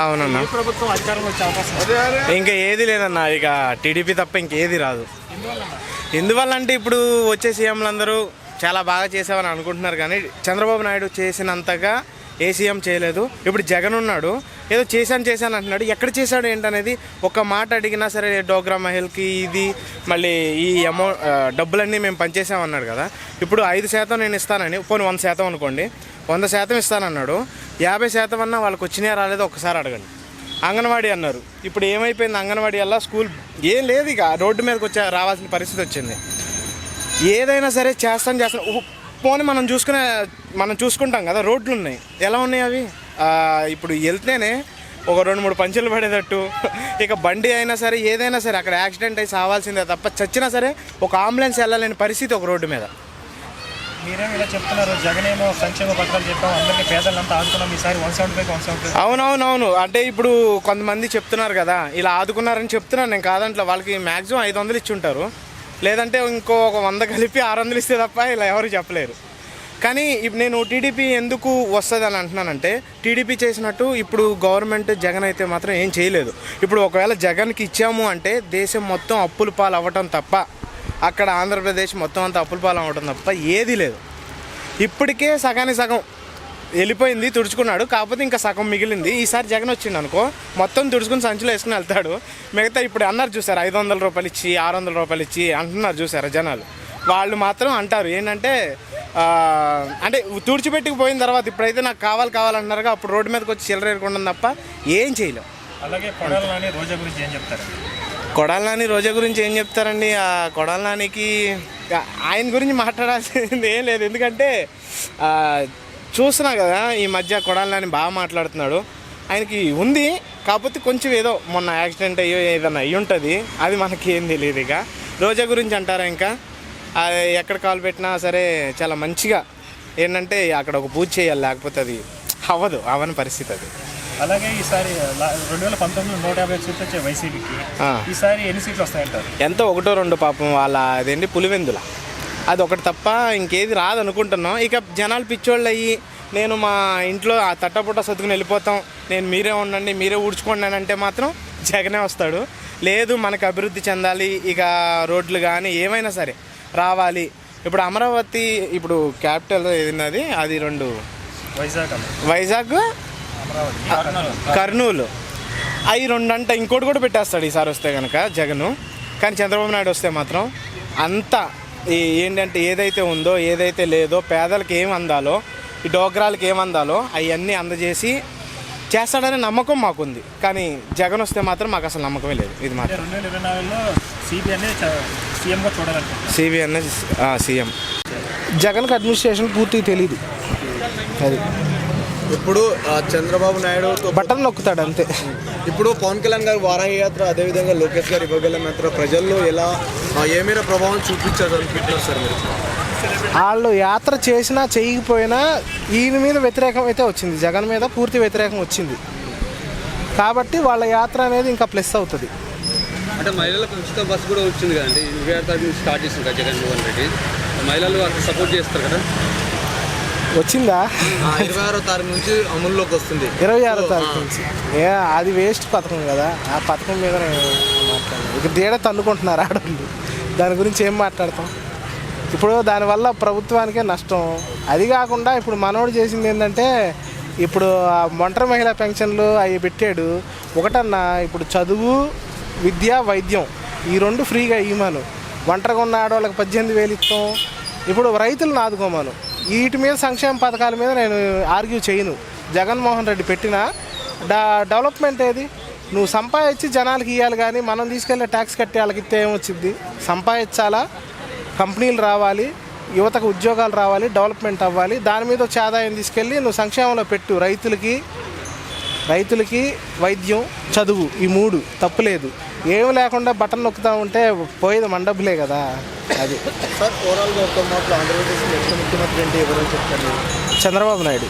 అవునన్నా? ఇంకా ఏది లేదన్నా ఇక టీడీపీ తప్ప ఇంకేది రాదు. ఎందువల్ల అంటే ఇప్పుడు వచ్చే సీఎంలందరూ చాలా బాగా చేసామని అనుకుంటున్నారు కానీ చంద్రబాబు నాయుడు చేసినంతగా ఏ సీఎం చేయలేదు. ఇప్పుడు జగన్ ఉన్నాడు ఏదో చేశాను చేశాను అంటున్నాడు. ఎక్కడ చేశాడు ఏంటనేది ఒక మాట అడిగినా సరే డోగ్రా మహిళకి ఇది మళ్ళీ ఈ అమౌ ఆ, డబ్బులన్నీ మేము పనిచేసామన్నాడు కదా. ఇప్పుడు ఐదు శాతం నేను ఇస్తానని పోనీ వంద శాతం అనుకోండి. వంద శాతం ఇస్తానన్నాడు. యాభై శాతం అన్నా వాళ్ళకి వచ్చినాయా రాలేదో ఒకసారి అడగండి. అంగన్వాడీ అన్నారు. ఇప్పుడు ఏమైపోయింది అంగన్వాడీ వల్ల స్కూల్ ఏం లేదు ఇక రోడ్డు మీదకి వచ్చే రావాల్సిన పరిస్థితి వచ్చింది. ఏదైనా సరే చేస్తాం చేస్తాం. పోనీ మనం చూసుకునే మనం చూసుకుంటాం కదా రోడ్లు ఉన్నాయి. ఎలా ఉన్నాయి అవి? ఇప్పుడు వెళ్తేనే ఒక రెండు మూడు పంచులు పడేటట్టు. ఇక బండి అయినా సరే ఏదైనా సరే అక్కడ యాక్సిడెంట్ అయి సావాల్సిందే తప్ప చచ్చినా సరే ఒక అంబులెన్స్ వెళ్ళలేని పరిస్థితి ఒక రోడ్డు మీద. మీరేమో ఇలా చెప్తున్నారు? జగన్ ఏమో సంక్షేమ పథకాలు చెప్పాం అందరినీ పేదలంతా ఆదుకున్నాం ఈసారి one seventy five one seventy అవునవునవును. అంటే ఇప్పుడు కొంతమంది చెప్తున్నారు కదా ఇలా ఆదుకున్నారని చెప్తున్నాను నేను కాదంట్లో వాళ్ళకి మ్యాక్సిమం ఐదు వందలు ఇచ్చి ఉంటారు. లేదంటే ఇంకో ఒక వంద కలిపి ఆరు వందలు ఇస్తే తప్ప ఇలా ఎవరు చెప్పలేరు. కానీ ఇప్పుడు నేను టీడీపీ ఎందుకు వస్తుంది అని అంటున్నానంటే టీడీపీ చేసినట్టు ఇప్పుడు గవర్నమెంట్ జగన్ అయితే మాత్రం ఏం చేయలేదు. ఇప్పుడు ఒకవేళ జగన్కి ఇచ్చాము అంటే దేశం మొత్తం అప్పుల పాలు అవ్వటం తప్ప అక్కడ ఆంధ్రప్రదేశ్ మొత్తం అంతా అప్పుల పాలు ఉంటుంది తప్ప ఏదీ లేదు. ఇప్పటికే సగానికి సగం వెళ్ళిపోయింది తుడుచుకున్నాడు. కాకపోతే ఇంకా సగం మిగిలింది. ఈసారి జగన్ వచ్చిండు అనుకో మొత్తం తుడుచుకుని సంచిలో వేసుకుని వెళ్తాడు. మిగతా ఇప్పుడు అన్నారు చూసారు ఐదు వందల రూపాయలు ఇచ్చి ఆరు వందల రూపాయలు ఇచ్చి అంటున్నారు చూసారా జనాలు. వాళ్ళు మాత్రం అంటారు ఏంటంటే అంటే తుడిచిపెట్టుకు పోయిన తర్వాత ఇప్పుడైతే నాకు కావాలి కావాలంటున్నారుగా అప్పుడు రోడ్డు మీదకి వచ్చి చిల్లర తప్ప ఏం చేయలేం. అలాగే రోజా గురించి ఏం చెప్తారు? కొడాల నాని రోజా గురించి ఏం చెప్తారండి? ఆ కొడాలనానికి ఆయన గురించి మాట్లాడాల్సింది ఏం లేదు. ఎందుకంటే చూస్తున్నా కదా ఈ మధ్య కొడాల నాని బాగా మాట్లాడుతున్నాడు. ఆయనకి ఉంది కాకపోతే కొంచెం ఏదో మొన్న యాక్సిడెంట్ అయ్యో ఏదన్నా అయ్యి ఉంటుంది. అది మనకి ఏం తెలియదు ఇక. రోజా గురించి అంటారా ఇంకా? అది ఎక్కడ కాల్ పెట్టినా సరే చాలా మంచిగా ఏంటంటే అక్కడ ఒక పూజ చేయాలి లేకపోతే అది అవ్వదు అవని పరిస్థితి అది. అలాగే ఈసారి రెండు వేల పంతొమ్మిది నూట యాభై సీట్లు వచ్చాయి వైసీపీకి. ఈసారి ఎన్ని సీట్లు వస్తాయంటారు? ఎంతో ఒకటో రెండు పాపం వాళ్ళ అదేంటి పులివెందుల. అది ఒకటి తప్ప ఇంకేది రాదు అనుకుంటున్నాం. ఇక జనాలు పిచ్చోళ్ళు అయ్యి నేను మా ఇంట్లో ఆ తట్టపుట్ట సర్దుకుని వెళ్ళిపోతాం. నేను మీరే ఉండండి మీరే ఊడ్చుకోండి అని అంటే మాత్రం జగనే వస్తాడు. లేదు మనకు అభివృద్ధి చెందాలి ఇక రోడ్లు కానీ ఏమైనా సరే రావాలి. ఇప్పుడు అమరావతి ఇప్పుడు క్యాపిటల్ ఏదిన్నది అది రెండు వైజాగ్. వైజాగ్ కర్నూలు. అవి రెండు అంటే ఇంకోటి కూడా పెట్టేస్తాడు ఈసారి వస్తే కనుక జగను. కానీ చంద్రబాబు నాయుడు వస్తే మాత్రం అంతా ఈ ఏంటంటే ఏదైతే ఉందో ఏదైతే లేదో పేదలకు ఏం అందాలో ఈ డోగ్రాలకు ఏం అందాలో అవన్నీ అందజేసి చేస్తాడనే నమ్మకం మాకుంది. కానీ జగన్ వస్తే మాత్రం మాకు అసలు నమ్మకమే లేదు. ఇది మాత్రం. రెండు వేల ఇరవై నాలుగులో సిబిఐని సీఎంగా చూడాలనుకుంటున్నాను సిబిఎన్ సీఎం. జగన్కి అడ్మినిస్ట్రేషన్ పూర్తిగా తెలియదు అది. ఇప్పుడు చంద్రబాబు నాయుడు బటన్ నొక్కుతాడు అంతే. ఇప్పుడు పవన్ కళ్యాణ్ గారు వారాహి యాత్ర అదేవిధంగా లోకేష్ గారు ఇవ్వగలం యాత్ర ప్రజల్లో ఎలా ఆ, ఏ మేర ప్రభావం చూపించారు అనుకుంటున్నారు సార్ మీరు? వాళ్ళు యాత్ర చేసినా చేయకపోయినా ఈయన మీద వ్యతిరేకం అయితే వచ్చింది. జగన్ మీద పూర్తి వ్యతిరేకం వచ్చింది. కాబట్టి వాళ్ళ యాత్ర అనేది ఇంకా ప్లస్ అవుతుంది. అంటే మహిళలకు ఉచిత బస్సు కూడా వచ్చింది కదండి. ఇరవై ఆరు తారీఖు నుంచి స్టార్ట్ చేసింది కదా జగన్మోహన్ రెడ్డి. మహిళలు అక్కడ సపోర్ట్ చేస్తారు కదా? వచ్చిందా? ఇరవై ఆరో తారీఖు నుంచి అమల్లోకి వస్తుంది. ఇరవై ఆరో తారీఖు నుంచి. ఏ అది వేస్ట్ పథకం కదా. ఆ పథకం మీద నేను మాట్లాడను ఇక తేడా తన్నుకుంటున్నారు ఆడవాళ్ళు దాని గురించి ఏం మాట్లాడతాం? ఇప్పుడు దానివల్ల ప్రభుత్వానికే నష్టం. అది కాకుండా ఇప్పుడు మనోడు చేసింది ఏంటంటే ఇప్పుడు ఆ ఒంటరి మహిళా పెన్షన్లు అవి పెట్టాడు. ఒకటన్నా ఇప్పుడు చదువు విద్య వైద్యం ఈ రెండు ఫ్రీగా ఇవ్వమను ఒంటరిగా ఉన్న ఆడవాళ్ళకి పద్దెనిమిది వేలు ఇస్తాం. ఇప్పుడు రైతులను ఆదుకోమను. వీటి మీద సంక్షేమ పథకాల మీద నేను ఆర్గ్యూ చేయను. జగన్మోహన్ రెడ్డి పెట్టిన డెవలప్మెంట్ ఏది? నువ్వు సంపాదించి జనాలకి ఇవ్వాలి కానీ మనం తీసుకెళ్ళే ట్యాక్స్ కట్టే వాళ్ళకి ఇస్తే ఏమొచ్చింది సంపాదించాలా? కంపెనీలు రావాలి యువతకు ఉద్యోగాలు రావాలి డెవలప్మెంట్ అవ్వాలి. దాని మీద వచ్చే ఆదాయం తీసుకెళ్ళి నువ్వు సంక్షేమంలో పెట్టు. రైతులకి రైతులకి వైద్యం చదువు ఈ మూడు తప్పులేదు. ఏమి లేకుండా బటన్ నొక్కుతా ఉంటే పోయేది మండబ్బులే కదా. అది. సార్ ఓవరాల్గా ఒక మాటలో ఆంధ్రప్రదేశ్ నెక్స్ట్ ముఖ్యమంత్రి అంటే ఎవరని చెప్తారు మీరు? చంద్రబాబు నాయుడు.